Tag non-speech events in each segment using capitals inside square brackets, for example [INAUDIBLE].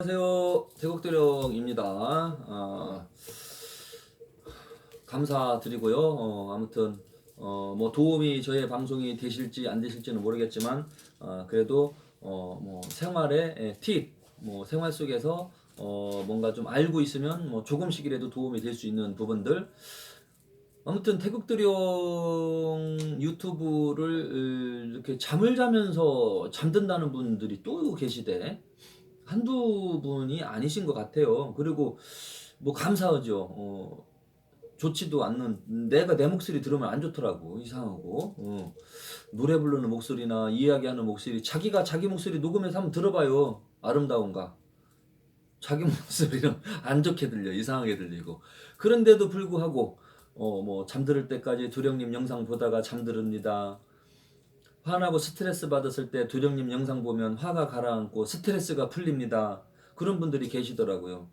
안녕하세요. 태국도령입니다. 아, 감사드리고요. 어, 아무튼 어, 뭐 도움이 저의 방송이 되실지 안 되실지는 모르겠지만 아, 그래도 어, 뭐 생활의 예, 팁, 뭐 생활 속에서 어, 뭔가 좀 알고 있으면 뭐 조금씩이라도 도움이 될 수 있는 부분들 아무튼 태국도령 유튜브를 이렇게 잠을 자면서 잠든다는 분들이 또 계시대. 한두 분이 아니신 것 같아요. 그리고 뭐 감사하죠. 어, 좋지도 않는 내가 내 목소리 들으면 안 좋더라고 이상하고. 어, 노래 부르는 목소리나 이야기하는 목소리 자기가 자기 목소리 녹음해서 한번 들어봐요. 아름다운가. 자기 [LAUGHS] 목소리는 안 좋게 들려 이상하게 들리고. 그런데도 불구하고 어 뭐 잠들을 때까지 두령님 영상 보다가 잠들습니다 화나고 스트레스 받았을 때 두령님 영상 보면 화가 가라앉고 스트레스가 풀립니다. 그런 분들이 계시더라고요.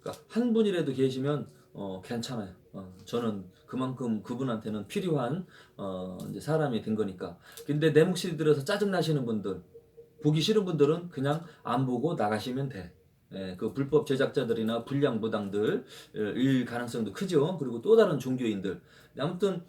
그러니까 한 분이라도 계시면 어, 괜찮아요. 어, 저는 그만큼 그분한테는 필요한 어, 사람이 된 거니까. 근데 내 목소리 들어서 짜증 나시는 분들, 보기 싫은 분들은 그냥 안 보고 나가시면 돼. 예, 그 불법 제작자들이나 불량 무당들 예, 일 가능성도 크죠. 그리고 또 다른 종교인들. 아무튼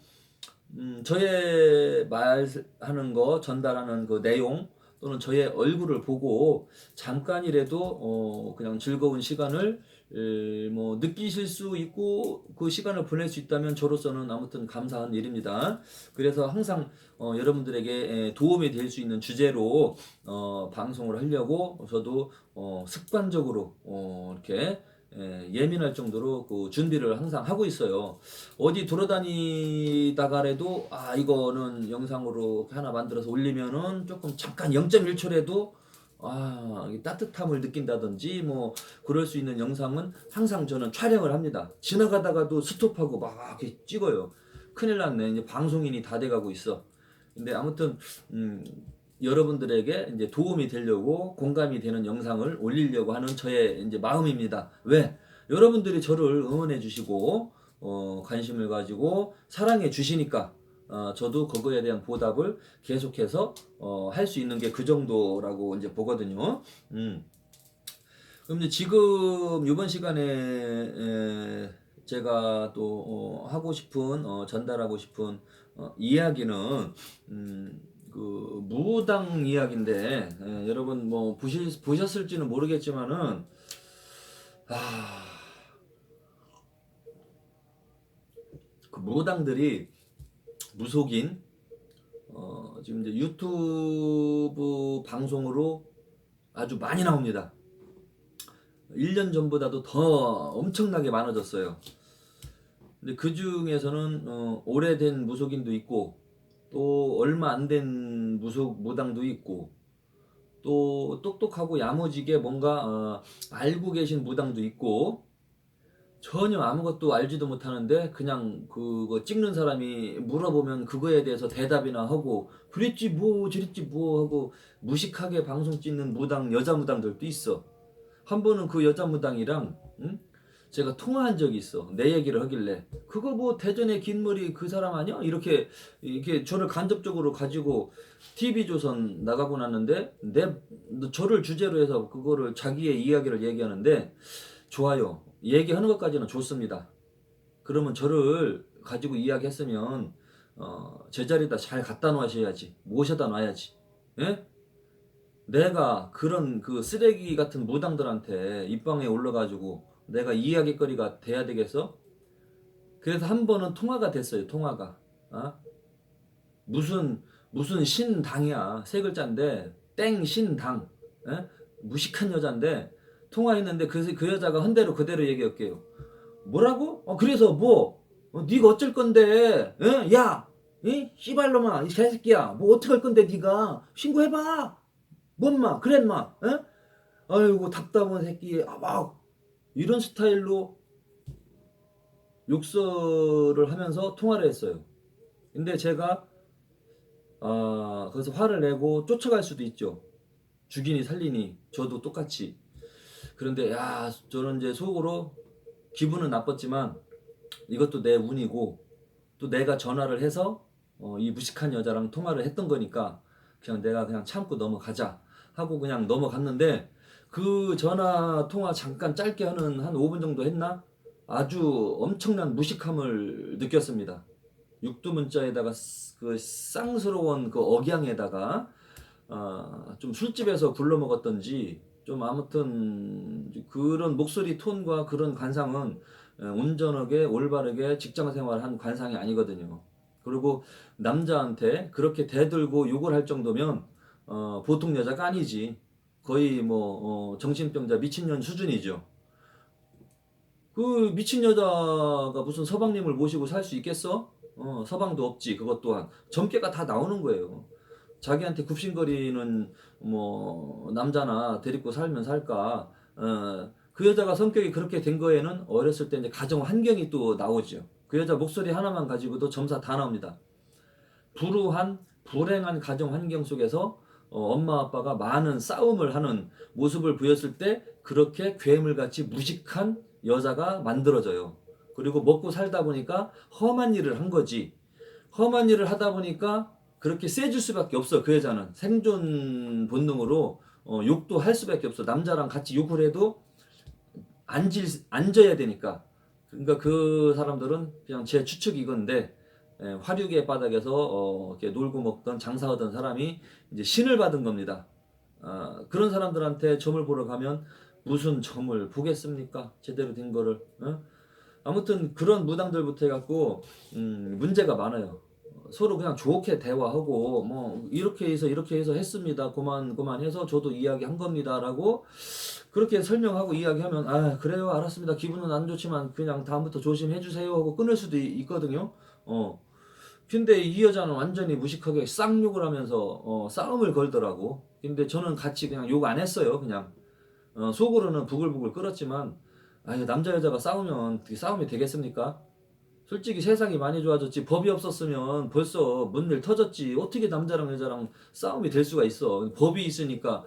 음, 저의 말하는 거 전달하는 그 내용 또는 저의 얼굴을 보고 잠깐이라도 어, 그냥 즐거운 시간을 에, 뭐 느끼실 수 있고 그 시간을 보낼 수 있다면 저로서는 아무튼 감사한 일입니다. 그래서 항상 어, 여러분들에게 에, 도움이 될 수 있는 주제로 어, 방송을 하려고 저도 어, 습관적으로 어, 이렇게 예, 예민할 정도로 그 준비를 항상 하고 있어요. 어디 돌아다니다가라도 아 이거는 영상으로 하나 만들어서 올리면은 조금 잠깐 0.1초라도 아 따뜻함을 느낀다든지 뭐 그럴 수 있는 영상은 항상 저는 촬영을 합니다. 지나가다가도 스톱하고 막 이렇게 찍어요. 큰일 났네. 이제 방송인이 다 돼가고 있어. 근데 아무튼 음, 여러분들에게 이제 도움이 되려고 공감이 되는 영상을 올리려고 하는 저의 이제 마음입니다. 왜? 여러분들이 저를 응원해 주시고 어, 관심을 가지고 사랑해 주시니까 어, 저도 그거에 대한 보답을 계속해서 어, 할 수 있는 게 그 정도라고 이제 보거든요. 음. 그럼 이제 지금 이번 시간에 에, 제가 또 어, 하고 싶은 어, 전달하고 싶은 어, 이야기는 음, 그 무당 이야기인데 예, 여러분 뭐 보실, 보셨을지는 모르겠지만은 아, 그 무당들이 무속인 어, 지금 이제 유튜브 방송으로 아주 많이 나옵니다. 1년 전보다도 더 엄청나게 많아졌어요. 근데 그 중에서는 어, 오래된 무속인도 있고 또 얼마 안 된 무속 무당도 있고 또 똑똑하고 야무지게 뭔가 어, 알고 계신 무당도 있고 전혀 아무것도 알지도 못하는데 그냥 그거 찍는 사람이 물어보면 그거에 대해서 대답이나 하고 그랬지 뭐 저랬지 뭐 하고 무식하게 방송 찍는 무당 여자 무당들도 있어 한 번은 그 여자 무당이랑 응? 제가 통화한 적이 있어. 내 얘기를 하길래 그거 뭐 대전의 긴 머리 그 사람 아니야? 이렇게 이렇게 저를 간접적으로 가지고 TV 조선 나가고 났는데 내 저를 주제로 해서 그거를 자기의 이야기를 얘기하는데 좋아요. 얘기하는 것까지는 좋습니다. 그러면 저를 가지고 이야기했으면 어, 제자리에다 잘 갖다 놓으셔야지 모셔다 놔야지. 예? 내가 그런 그 쓰레기 같은 무당들한테 입방에 올라가지고 내가 이야기거리가 돼야 되겠어? 그래서 한 번은 통화가 됐어요. 통화가. 어? 무슨 무슨 신당이야. 세 글자인데 땡 신당. 에? 무식한 여자인데 통화했는데 그, 그 여자가 헌대로 그대로 얘기할게요. 뭐라고? 어 그래서 뭐? 어, 네가 어쩔 건데? 에? 야, 이 씨발놈아, 이 개새끼야, 뭐 어떻게 할 건데 네가 신고해봐. 뭔마, 그랬마, 에? 아이고 답답한 새끼, 아, 막 이런 스타일로 욕설을 하면서 통화를 했어요. 근데 제가 아 그래서 화를 내고 쫓아갈 수도 있죠. 죽이니 살리니 저도 똑같이. 그런데 야 저는 이제 속으로 기분은 나빴지만 이것도 내 운이고 또 내가 전화를 해서 어, 이 무식한 여자랑 통화를 했던 거니까 그냥 내가 그냥 참고 넘어가자 하고 그냥 넘어갔는데 그 전화 통화 잠깐 짧게 하는 한 5분 정도 했나? 아주 엄청난 무식함을 느꼈습니다. 육두 문자에다가 쓰- 그 쌍스러운 그 억양에다가 아, 좀 술집에서 굴러 먹었던지 좀 아무튼 그런 목소리 톤과 그런 관상은 에, 온전하게 올바르게 직장 생활한 관상이 아니거든요. 그리고 남자한테 그렇게 대들고 욕을 할 정도면 어, 보통 여자가 아니지. 거의 뭐 어, 정신병자 미친년 수준이죠. 그 미친 여자가 무슨 서방님을 모시고 살 수 있겠어? 어, 서방도 없지. 그것 또한 점괘가 다 나오는 거예요. 자기한테 굽신거리는 뭐 남자나 데리고 살면 살까. 어, 그 여자가 성격이 그렇게 된 거에는 어렸을 때 이제 가정 환경이 또 나오죠. 그 여자 목소리 하나만 가지고도 점사 다 나옵니다. 불우한 불행한 가정 환경 속에서 어, 엄마 아빠가 많은 싸움을 하는 모습을 보였을 때 그렇게 괴물같이 무식한 여자가 만들어져요. 그리고 먹고 살다 보니까 험한 일을 한 거지. 험한 일을 하다 보니까 그렇게 세질 수밖에 없어. 그 여자는 생존 본능으로 어, 욕도 할 수밖에 없어. 남자랑 같이 욕을 해도 앉을 앉아야 되니까. 그러니까 그 사람들은 그냥 제 추측 이 건데 예, 화류계 바닥에서 어, 이렇게 놀고 먹던 장사하던 사람이 이제 신을 받은 겁니다. 아, 그런 사람들한테 점을 보러 가면 무슨 점을 보겠습니까? 제대로 된 거를. 어? 아무튼 그런 무당들부터 해갖고 음, 문제가 많아요. 서로 그냥 좋게 대화하고 뭐 이렇게 해서 이렇게 해서 했습니다. 그만 그만 해서 저도 이야기한 겁니다라고 그렇게 설명하고 이야기하면 아 그래요 알았습니다. 기분은 안 좋지만 그냥 다음부터 조심해 주세요 하고 끊을 수도 있- 있거든요. 어. 근데 이 여자는 완전히 무식하게 쌍욕을 하면서 어, 싸움을 걸더라고. 근데 저는 같이 그냥 욕 안 했어요. 그냥 어, 속으로는 부글부글 끓었지만 아유 남자 여자가 싸우면 그 싸움이 되겠습니까? 솔직히 세상이 많이 좋아졌지 법이 없었으면 벌써 문늘 터졌지 어떻게 남자랑 여자랑 싸움이 될 수가 있어 법이 있으니까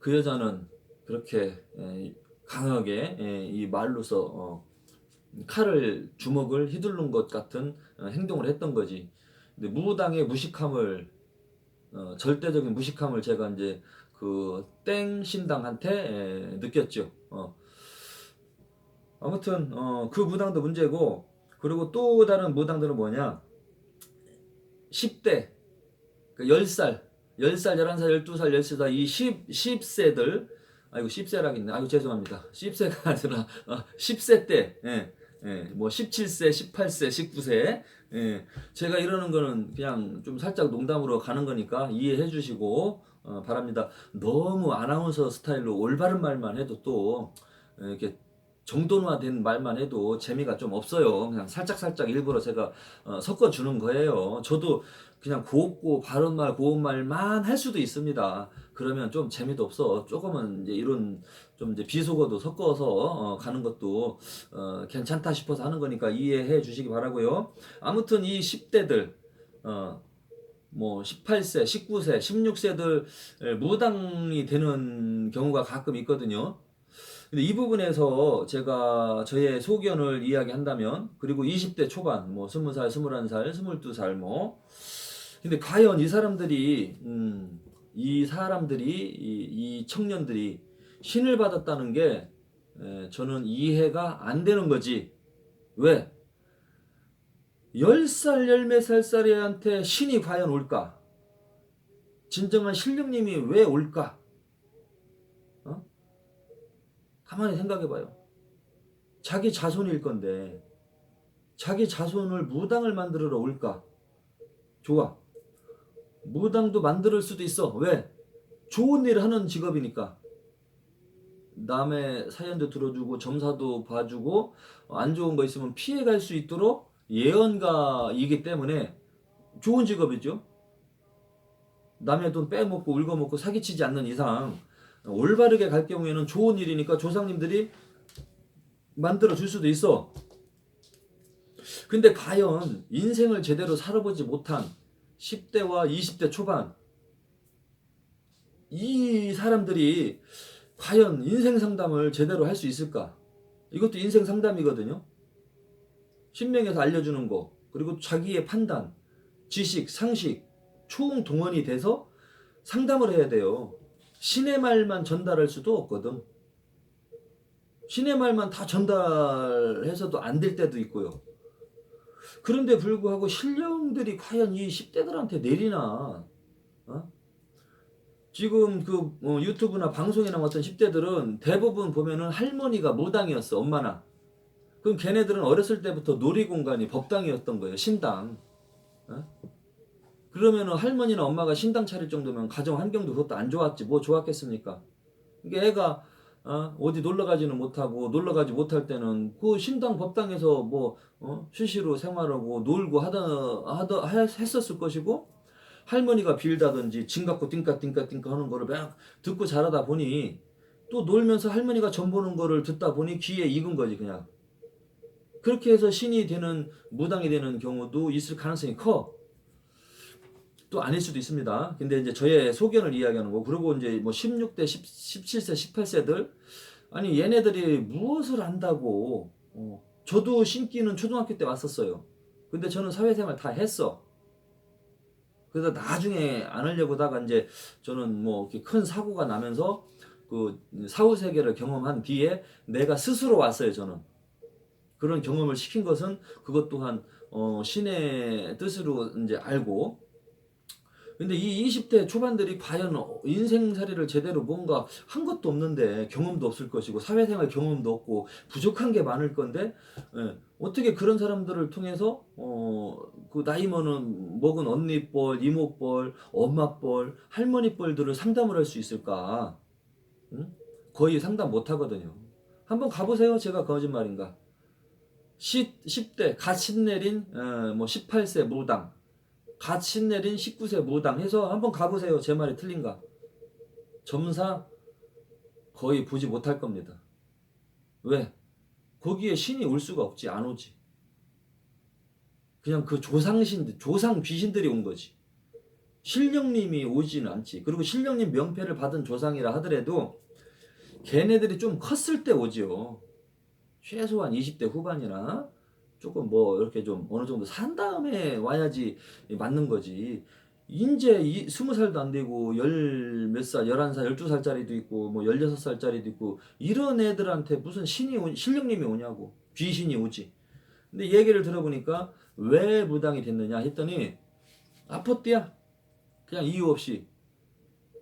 그 여자는 그렇게 에, 강하게 에, 이 말로서 어, 칼을 주먹을 휘두른 것 같은 어, 행동을 했던 거지. 근데 무당의 무식함을 어, 절대적인 무식함을 제가 이제 그 땡 신당한테 에, 느꼈죠. 어. 아무튼 어, 그 무당도 문제고 그리고 또 다른 무당들은 뭐냐? 10대 그 10살 10살 11살 12살 13살 이 10, 10세들 아이고 10세라겠네. 아이고 죄송합니다. 10세가 아니라 어, 10세 때 예, 예, 뭐 17세 18세 19세 예, 제가 이러는 거는 그냥 좀 살짝 농담으로 가는 거니까 이해해 주시고 어, 바랍니다 너무 아나운서 스타일로 올바른 말만 해도 또 예, 이렇게 정돈화된 말만 해도 재미가 좀 없어요. 그냥 살짝살짝 일부러 제가 어, 섞어주는 거예요. 저도 그냥 곱고 바른 말, 고운 말만 할 수도 있습니다. 그러면 좀 재미도 없어. 조금은 이제 이런 좀 이제 비속어도 섞어서 어, 가는 것도 어, 괜찮다 싶어서 하는 거니까 이해해 주시기 바라고요. 아무튼 이 10대들 어, 뭐 18세, 19세, 16세들 무당이 되는 경우가 가끔 있거든요. 근데 이 부분에서 제가 저의 소견을 이야기한다면 그리고 20대 초반 뭐 20살, 21살, 22살 뭐 근데 과연 이 사람들이 음, 이 사람들이 이, 이 청년들이 신을 받았다는 게 에, 저는 이해가 안 되는 거지. 왜? 10살, 14살 애한테 신이 과연 올까? 진정한 신령님이 왜 올까? 가만히 생각해봐요. 자기 자손일 건데 자기 자손을 무당을 만들어러 올까? 좋아. 무당도 만들 수도 있어. 왜? 좋은 일을 하는 직업이니까. 남의 사연도 들어주고 점사도 봐주고 안 좋은 거 있으면 피해갈 수 있도록 예언가이기 때문에 좋은 직업이죠. 남의 돈 빼먹고 울거먹고 사기치지 않는 이상 올바르게 갈 경우에는 좋은 일이니까 조상님들이 만들어 줄 수도 있어. 근데 과연 인생을 제대로 살아보지 못한 10대와 20대 초반 이 사람들이 과연 인생 상담을 제대로 할 수 있을까? 이것도 인생 상담이거든요. 신명에서 알려주는 거, 그리고 자기의 판단, 지식, 상식, 총 동원이 돼서 상담을 해야 돼요. 신의 말만 전달할 수도 없거든. 신의 말만 다 전달해서도 안 될 때도 있고요. 그런데 불구하고 신령들이 과연 이 10대들한테 내리나? 어? 지금 그 어, 유튜브나 방송에 나왔던 10대들은 대부분 보면은 할머니가 무당이었어, 엄마나. 그럼 걔네들은 어렸을 때부터 놀이공간이 법당이었던 거예요, 신당. 어? 그러면은 할머니나 엄마가 신당 차릴 정도면 가정 환경도 그것도 안 좋았지, 뭐 좋았겠습니까? 이게 애가 어? 어디 놀러 가지는 못하고 놀러 가지 못할 때는 그 신당 법당에서 뭐 어? 수시로 생활하고 놀고 하다 하다 하- 했었을 것이고 할머니가 빌다든지 징 갖고 띵까 띵까 띵까 하는 거를 막 듣고 자라다 보니 또 놀면서 할머니가 전 보는 거를 듣다 보니 귀에 익은 거지 그냥 그렇게 해서 신이 되는 무당이 되는 경우도 있을 가능성이 커. 또 아닐 수도 있습니다. 근데 이제 저의 소견을 이야기하는 거. 그리고 이제 뭐 16대, 10, 17세, 18세들 아니 얘네들이 무엇을 안다고 어, 저도 신기는 초등학교 때 왔었어요. 근데 저는 사회생활 다 했어. 그래서 나중에 안 하려고 다가 이제 저는 뭐 큰 사고가 나면서 그 사후 세계를 경험한 뒤에 내가 스스로 왔어요. 저는 그런 경험을 시킨 것은 그것 또한 어, 신의 뜻으로 이제 알고 근데 이 20대 초반들이 과연 인생살이를 제대로 뭔가 한 것도 없는데 경험도 없을 것이고 사회생활 경험도 없고 부족한 게 많을 건데 예, 어떻게 그런 사람들을 통해서 어, 그 나이 먹은 먹은 언니뻘, 이모뻘, 엄마뻘, 할머니뻘들을 상담을 할 수 있을까? 응? 거의 상담 못 하거든요. 한번 가보세요. 제가 거짓말인가? 10, 10대 갓 신내린 어, 뭐 18세 무당 갓 신내린 19세 무당 해서 한번 가보세요. 제 말이 틀린가? 점사 거의 보지 못할 겁니다. 왜? 거기에 신이 올 수가 없지. 안 오지. 그냥 그 조상신, 조상 귀신들이 온 거지. 신령님이 오지는 않지. 그리고 신령님 명패를 받은 조상이라 하더라도 걔네들이 좀 컸을 때 오지요. 최소한 20대 후반이나 조금 뭐 이렇게 좀 어느 정도 산 다음에 와야지 맞는 거지. 인제 이 스무 살도 안 되고 열 몇 살, 열한 살, 열두 살짜리도 있고 뭐 열여섯 살짜리도 있고 이런 애들한테 무슨 신이 오, 신령님이 오냐고 귀신이 오지. 근데 얘기를 들어보니까 왜 무당이 됐느냐 했더니 아팠대야. 그냥 이유 없이.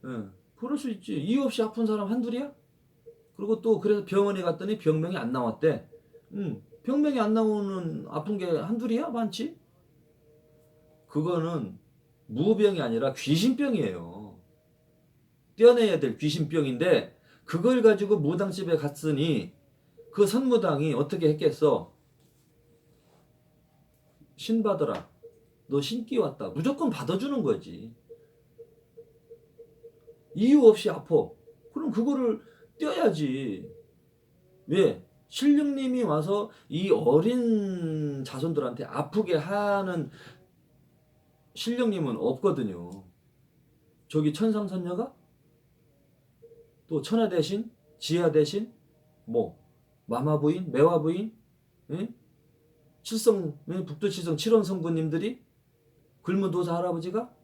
응. 그럴 수 있지. 이유 없이 아픈 사람 한둘이야? 그리고 또 그래서 병원에 갔더니 병명이 안 나왔대. 응. 병명이 안 나오는 아픈 게 한둘이야? 많지? 그거는 무병이 아니라 귀신병이에요. 떼어내야 될 귀신병인데 그걸 가지고 무당집에 갔으니 그 선무당이 어떻게 했겠어? 신 받아라. 너 신기 왔다. 무조건 받아주는 거지. 이유 없이 아파. 그럼 그거를 떼어야지. 왜? 신령님이 와서 이 어린 자손들한테 아프게 하는 신령님은 없거든요. 저기 천상선녀가 또 천하 대신, 지하 대신, 뭐 마마 부인, 매화 부인, 응? 칠성 응? 북두칠성 칠원 성부님들이 글문도사 할아버지가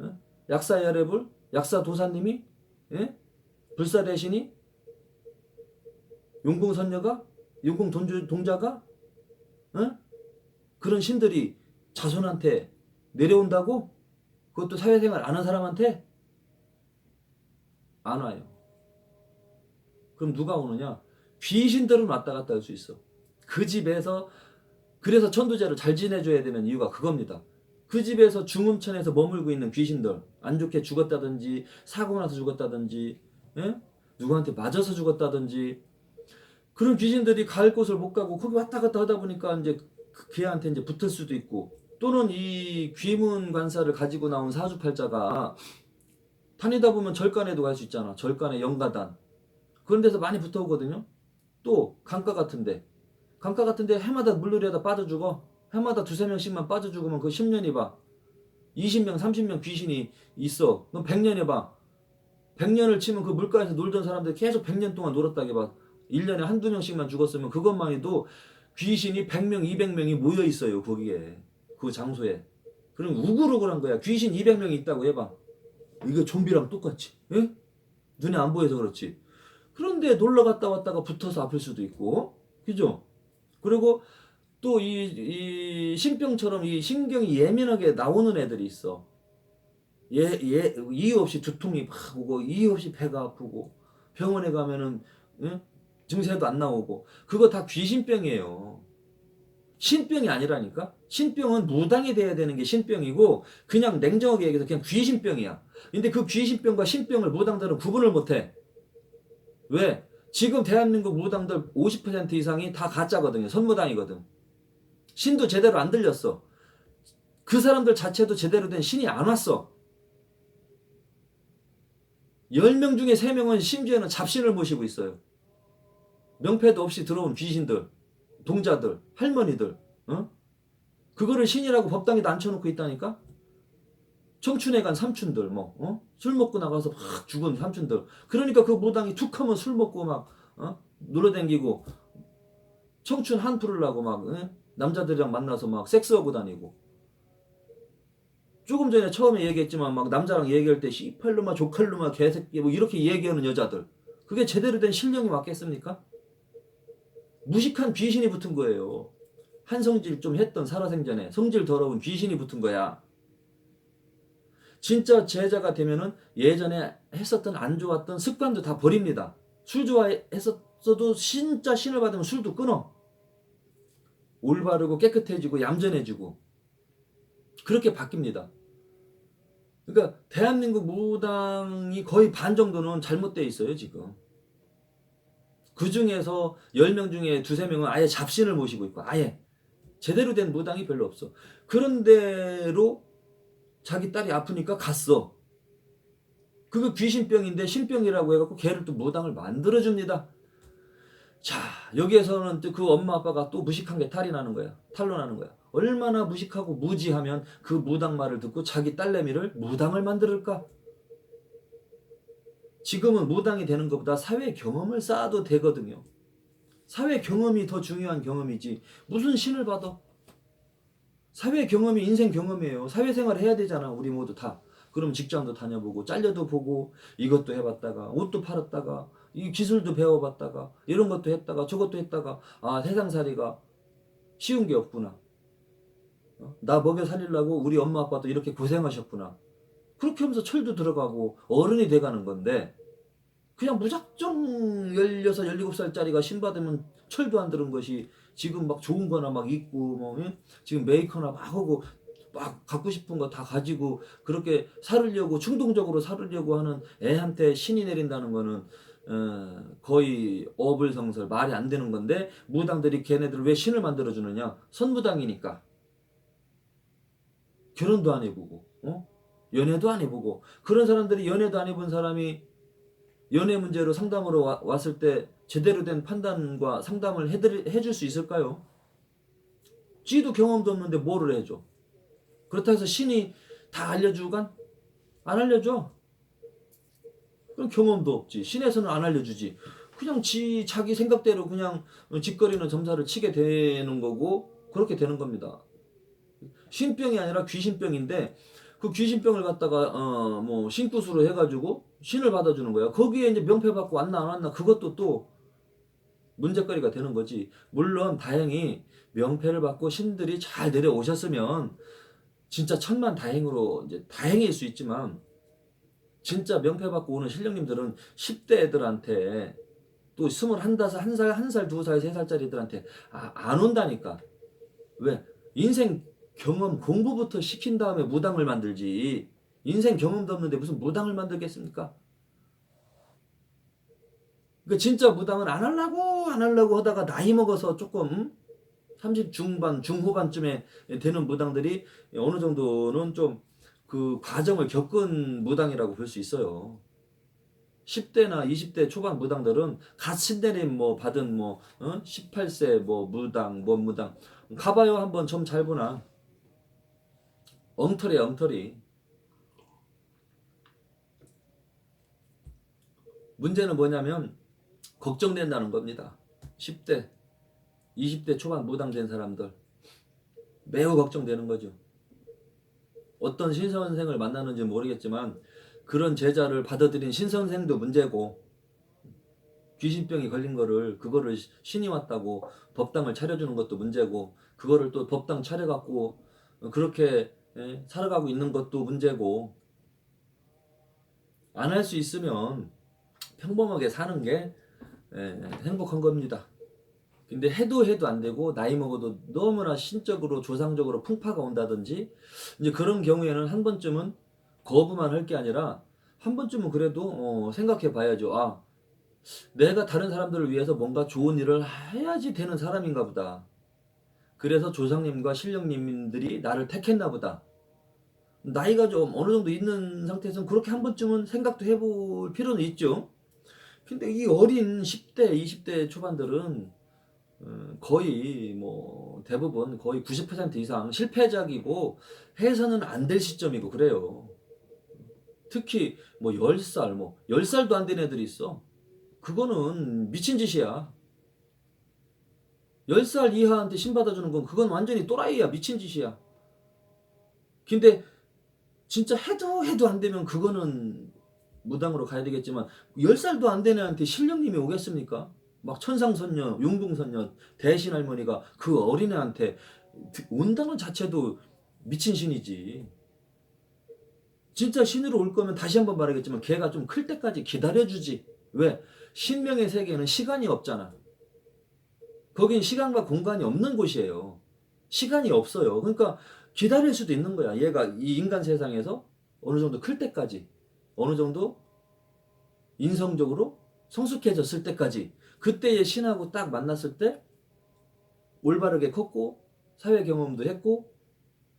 응? 약사 야레불, 약사 도사님이 응? 불사 대신이 용궁선녀가 용궁 동자가 응? 그런 신들이 자손한테 내려온다고? 그것도 사회생활 안 한 사람한테? 안 와요. 그럼 누가 오느냐? 귀신들은 왔다 갔다 할 수 있어. 그 집에서 그래서 천도제를 잘 지내줘야 되는 이유가 그겁니다. 그 집에서 중음천에서 머물고 있는 귀신들 안 좋게 죽었다든지 사고 나서 죽었다든지 예? 누구한테 맞아서 죽었다든지 그런 귀신들이 갈 곳을 못 가고 거기 왔다 갔다 하다 보니까 이제 그 걔한테 이제 붙을 수도 있고 또는 이 귀문 관사를 가지고 나온 사주팔자가 다니다 보면 절간에도 갈 수 있잖아. 절간에 영가단 그런 데서 많이 붙어오거든요. 또 강가 같은데 강가 같은데 해마다 물놀이하다 빠져 죽어. 해마다 두세 명씩만 빠져 죽으면 그 10년이 봐. 20명, 30명 귀신이 있어. 그럼 100년에 봐. 100년을 치면 그 물가에서 놀던 사람들 계속 100년 동안 놀았다게 봐. 1년에 한두 명씩만 죽었으면 그것만 해도 귀신이 100명, 200명이 모여 있어요. 거기에. 그 장소에. 그럼 우글우글한 거야. 귀신 200명이 있다고 해봐. 이거 좀비랑 똑같지. 예? 눈에 안 보여서 그렇지. 그런데 놀러 갔다 왔다가 붙어서 아플 수도 있고, 그죠? 그리고 또 이, 이 신병처럼 이 신경이 예민하게 나오는 애들이 있어. 예, 예, 이유 없이 두통이 막 오고, 이유 없이 배가 아프고, 병원에 가면은, 응? 증세도 안 나오고, 그거 다 귀신병이에요. 신병이 아니라니까? 신병은 무당이 돼야 되는 게 신병이고, 그냥 냉정하게 얘기해서 그냥 귀신병이야. 근데 그 귀신병과 신병을 무당들은 구분을 못 해. 왜? 지금 대한민국 무당들 50% 이상이 다 가짜거든요. 선무당이거든. 신도 제대로 안 들렸어. 그 사람들 자체도 제대로 된 신이 안 왔어. 10명 중에 3명은 심지어는 잡신을 모시고 있어요. 명패도 없이 들어온 귀신들, 동자들, 할머니들, 어? 그거를 신이라고 법당에다 앉혀놓고 있다니까? 청춘에 간 삼촌들, 뭐, 어? 술 먹고 나가서 막 죽은 삼촌들. 그러니까 그 무당이 툭 하면 술 먹고 막, 어? 놀아댕기고, 청춘 한 풀으려고 막, 어? 남자들이랑 만나서 막 섹스하고 다니고. 조금 전에 처음에 얘기했지만 막 남자랑 얘기할 때 씨팔로마 조칼로마 개새끼 뭐 이렇게 얘기하는 여자들. 그게 제대로 된 신령이 맞겠습니까? 무식한 귀신이 붙은 거예요. 한성질 좀 했던 살아생전에 성질 더러운 귀신이 붙은 거야. 진짜 제자가 되면은 예전에 했었던 안 좋았던 습관도 다 버립니다. 술 좋아했었어도 진짜 신을 받으면 술도 끊어. 올바르고 깨끗해지고 얌전해지고 그렇게 바뀝니다. 그러니까 대한민국 무당이 거의 반 정도는 잘못되어 있어요 지금. 그 중에서 10명 중에 두세 명은 아예 잡신을 모시고 있고 아예 제대로 된 무당이 별로 없어. 그런데로 자기 딸이 아프니까 갔어. 그거 귀신병인데 신병이라고 해갖고 걔를 또 무당을 만들어줍니다. 자, 여기에서는 또 그 엄마 아빠가 또 무식한 게 탈이 나는 거야. 탈로 나는 거야. 얼마나 무식하고 무지하면 그 무당 말을 듣고 자기 딸내미를 무당을 만들까? 지금은 무당이 되는 것보다 사회 경험을 쌓아도 되거든요. 사회 경험이 더 중요한 경험이지. 무슨 신을 받아? 사회 경험이 인생 경험이에요. 사회생활 해야 되잖아. 우리 모두 다. 그럼 직장도 다녀보고 잘려도 보고 이것도 해봤다가 옷도 팔았다가 이 기술도 배워봤다가 이런 것도 했다가 저것도 했다가 아 세상살이가 쉬운 게 없구나. 어? 나 먹여 살리려고 우리 엄마 아빠도 이렇게 고생하셨구나. 그렇게 하면서 철도 들어가고 어른이 돼가는 건데 그냥 무작정 16, 17살짜리가 신받으면 철도 안 들은 것이 지금 막 좋은 거나 막 입고 뭐 응? 지금 메이커나 막 하고 막 갖고 싶은 거 다 가지고 그렇게 살으려고 충동적으로 살으려고 하는 애한테 신이 내린다는 거는 어, 거의 어불성설 말이 안 되는 건데 무당들이 걔네들을 왜 신을 만들어 주느냐 선무당이니까 결혼도 안 해보고 어? 연애도 안 해보고 그런 사람들이 연애도 안 해본 사람이 연애 문제로 상담으로 와- 왔을 때 제대로 된 판단과 상담을 해드리, 해줄 수 있을까요? 쥐도 경험도 없는데 뭐를 해줘? 그렇다 해서 신이 다 알려주간? 안 알려줘. 그럼 경험도 없지. 신에서는 안 알려주지. 그냥 지 자기 생각대로 그냥 짓거리는 점사를 치게 되는 거고 그렇게 되는 겁니다. 신병이 아니라 귀신병인데 그 귀신병을 갖다가 어 뭐 신굿으로 해가지고 신을 받아주는 거야. 거기에 이제 명패 받고 왔나 안 왔나 그것도 또 문제거리가 되는 거지. 물론 다행히 명패를 받고 신들이 잘 내려오셨으면 진짜 천만 다행으로 이제 다행일 수 있지만 진짜 명패 받고 오는 신령님들은 10대 애들한테 또 스물한 다섯 한살한살두살세 살짜리들한테 아, 안 온다니까 왜 인생 경험 공부부터 시킨 다음에 무당을 만들지 인생 경험도 없는데 무슨 무당을 만들겠습니까? 그러니까 진짜 무당은 안 하려고 안 하려고 하다가 나이 먹어서 조금 30 중반 중후반쯤에 되는 무당들이 어느 정도는 좀 그 과정을 겪은 무당이라고 볼 수 있어요. 10대나 20대 초반 무당들은 갓 신내림 뭐 받은 뭐 어? 18세 뭐 무당 뭐 무당 가봐요 한번 점 잘 보나 엉터리 엉터리. 문제는 뭐냐면 걱정된다는 겁니다. 10대 20대 초반 무당된 사람들 매우 걱정되는 거죠. 어떤 신선생을 만나는지 모르겠지만 그런 제자를 받아들인 신선생도 문제고 귀신병이 걸린 거를 그거를 신이 왔다고 법당을 차려주는 것도 문제고 그거를 또 법당 차려갖고 그렇게 예, 살아가고 있는 것도 문제고 안 할 수 있으면 평범하게 사는 게 예, 행복한 겁니다. 근데 해도 해도 안 되고 나이 먹어도 너무나 신적으로 조상적으로 풍파가 온다든지 이제 그런 경우에는 한 번쯤은 거부만 할 게 아니라 한 번쯤은 그래도 어, 생각해 봐야죠. 아 내가 다른 사람들을 위해서 뭔가 좋은 일을 해야지 되는 사람인가 보다. 그래서 조상님과 신령님들이 나를 택했나 보다. 나이가 좀 어느 정도 있는 상태에서는 그렇게 한 번쯤은 생각도 해볼 필요는 있죠. 근데 이 어린 10대, 20대 초반들은 어, 거의 뭐 대부분 거의 90% 이상 실패작이고 해서는 안 될 시점이고 그래요. 특히 뭐 10살, 뭐 10살도 안 된 애들이 있어. 그거는 미친 짓이야. 10살 이하한테 신 받아주는 건 그건 완전히 또라이야. 미친 짓이야. 근데 진짜 해도 해도 안 되면 그거는 무당으로 가야 되겠지만 10살도 안된 애한테 신령님이 오겠습니까? 막 천상선녀, 용궁선녀, 대신 할머니가 그 어린애한테 온다는 자체도 미친 신이지. 진짜 신으로 올 거면 다시 한번 말하겠지만 걔가 좀 클 때까지 기다려주지. 왜? 신명의 세계는 시간이 없잖아. 거긴 시간과 공간이 없는 곳이에요. 시간이 없어요. 그러니까 기다릴 수도 있는 거야. 얘가 이 인간 세상에서 어느 정도 클 때까지, 어느 정도 인성적으로 성숙해졌을 때까지, 그때의 신하고 딱 만났을 때 올바르게 컸고, 사회 경험도 했고,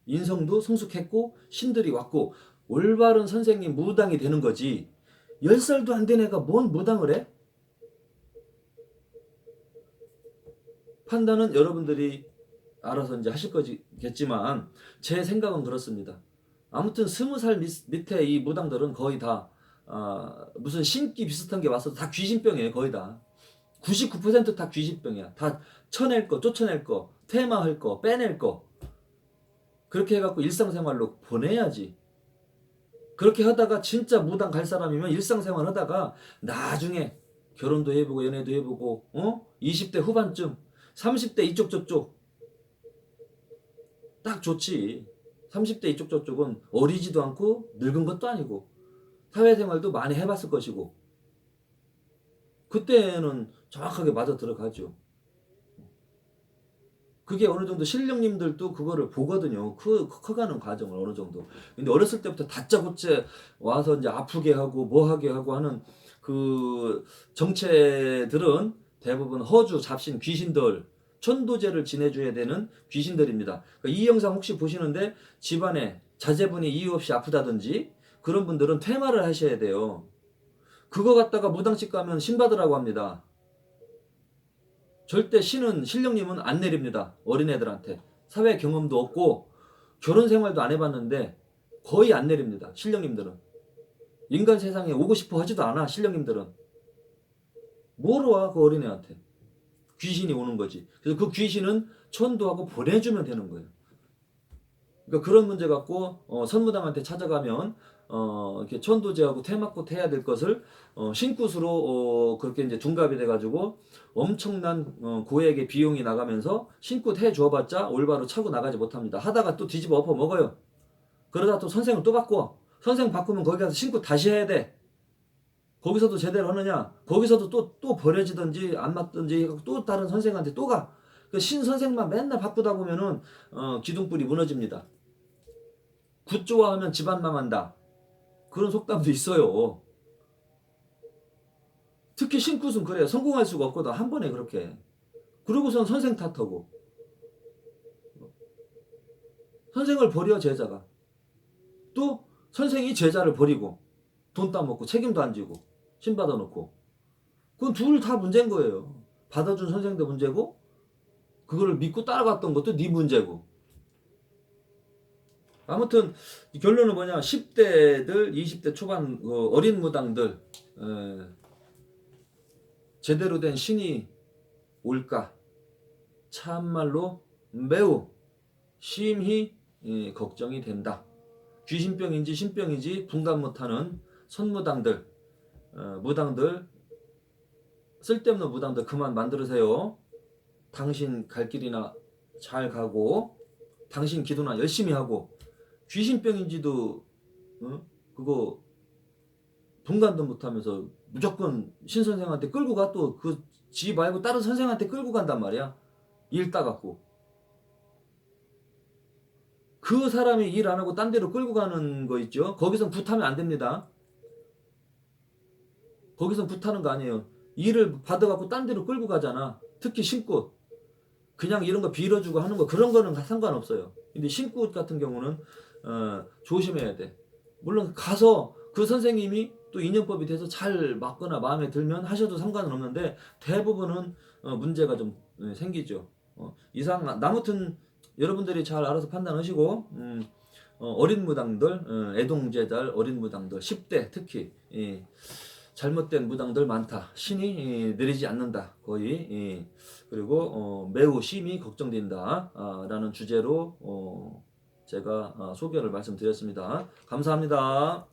인성도 성숙했고, 신들이 왔고, 올바른 선생님 무당이 되는 거지. 10살도 안 된 애가 뭔 무당을 해? 판단은 여러분들이 알아서 이제 하실 거겠지만 제 생각은 그렇습니다. 아무튼 스무 살 밑에 이 무당들은 거의 다 아, 무슨 신기 비슷한 게 와서 다 귀신병이에요. 거의 다. 99%다 귀신병이야. 다 쳐낼 거, 쫓아낼 거, 테마할 거, 빼낼 거. 그렇게 해갖고 일상생활로 보내야지. 그렇게 하다가 진짜 무당 갈 사람이면 일상생활 하다가 나중에 결혼도 해보고 연애도 해보고 어? 20대 후반쯤 30대 이쪽 저쪽 딱 좋지 30대 이쪽 저쪽은 어리지도 않고 늙은 것도 아니고 사회생활도 많이 해봤을 것이고 그때는 정확하게 맞아 들어가죠 그게 어느 정도 신령님들도 그거를 보거든요. 그 커가는 과정을 어느 정도. 근데 어렸을 때부터 다짜고짜 와서 이제 아프게 하고 뭐 하게 하고 하는 그 정체들은 대부분 허주, 잡신, 귀신들, 천도제를 지내줘야 되는 귀신들입니다. 그러니까 이 영상 혹시 보시는데 집안에 자제분이 이유 없이 아프다든지 그런 분들은 퇴마를 하셔야 돼요. 그거 갖다가 무당집 가면 신 받으라고 합니다. 절대 신은 신령님은 안 내립니다. 어린애들한테 사회 경험도 없고 결혼 생활도 안 해봤는데 거의 안 내립니다. 신령님들은 인간 세상에 오고 싶어 하지도 않아. 신령님들은 뭐로 와 그 어린애한테 귀신이 오는 거지. 그래서 그 귀신은 천도하고 보내주면 되는 거예요. 그러니까 그런 문제 갖고 어, 선무당한테 찾아가면 어, 이렇게 천도제하고 태맞고 태야 될 것을 어, 신굿으로 어, 그렇게 이제 둔갑이 돼가지고 엄청난 어, 고액의 비용이 나가면서 신굿 해 줘봤자 올바로 차고 나가지 못합니다. 하다가 또 뒤집어 엎어 먹어요. 그러다 또 선생을 또 바꿔. 선생 바꾸면 거기 가서 신굿 다시 해야 돼. 거기서도 제대로 하느냐? 거기서도 또, 또 버려지든지 안 맞든지 또 다른 선생한테 또 가. 그 신 선생만 맨날 바꾸다 보면은 어, 기둥불이 무너집니다. 굿 좋아하면 집안 망한다. 그런 속담도 있어요. 특히 신굿은 그래요. 성공할 수가 없거든. 한 번에 그렇게. 그러고선 선생 탓하고. 선생을 버려 제자가. 또 선생이 제자를 버리고 돈 따먹고 책임도 안 지고 신 받아놓고. 그건 둘 다 문제인 거예요. 받아준 선생도 문제고 그거를 믿고 따라갔던 것도 네 문제고. 아무튼 결론은 뭐냐. 10대들 20대 초반 그 어린 무당들 에, 제대로 된 신이 올까? 참말로 매우 심히 예, 걱정이 된다. 귀신병인지 신병인지 분간 못하는 선무당들 어, 무당들 쓸데없는 무당들 그만 만들으세요. 당신 갈 길이나 잘 가고 당신 기도나 열심히 하고 귀신병인지도 어? 그거 분간도 못하면서 무조건 신 선생한테 끌고 가 또 그 지 말고 다른 선생한테 끌고 간단 말이야 일 따갖고 그 사람이 일 안 하고 딴 데로 끌고 가는 거 있죠 거기선 굿하면 안 됩니다 거기선 굿하는 거 아니에요. 일을 받아갖고 딴 데로 끌고 가잖아. 특히 신꽃. 그냥 이런 거 빌어주고 하는 거 그런 거는 상관없어요. 근데 신꽃 같은 경우는 어, 조심해야 돼. 물론 가서 그 선생님이 또 인연법이 돼서 잘 맞거나 마음에 들면 하셔도 상관은 없는데 대부분은 어, 문제가 좀 예, 생기죠. 어, 이상 아무튼 여러분들이 잘 알아서 판단하시고 음, 어, 린 무당들, 어, 애동제달 어린 무당들 10대 특히 예, 잘못된 무당들 많다. 신이 예, 내리지 않는다. 거의 예, 그리고 어, 매우 심히 걱정된다. 아, 라는 주제로 어, 제가 아, 소개를 말씀드렸습니다. 감사합니다.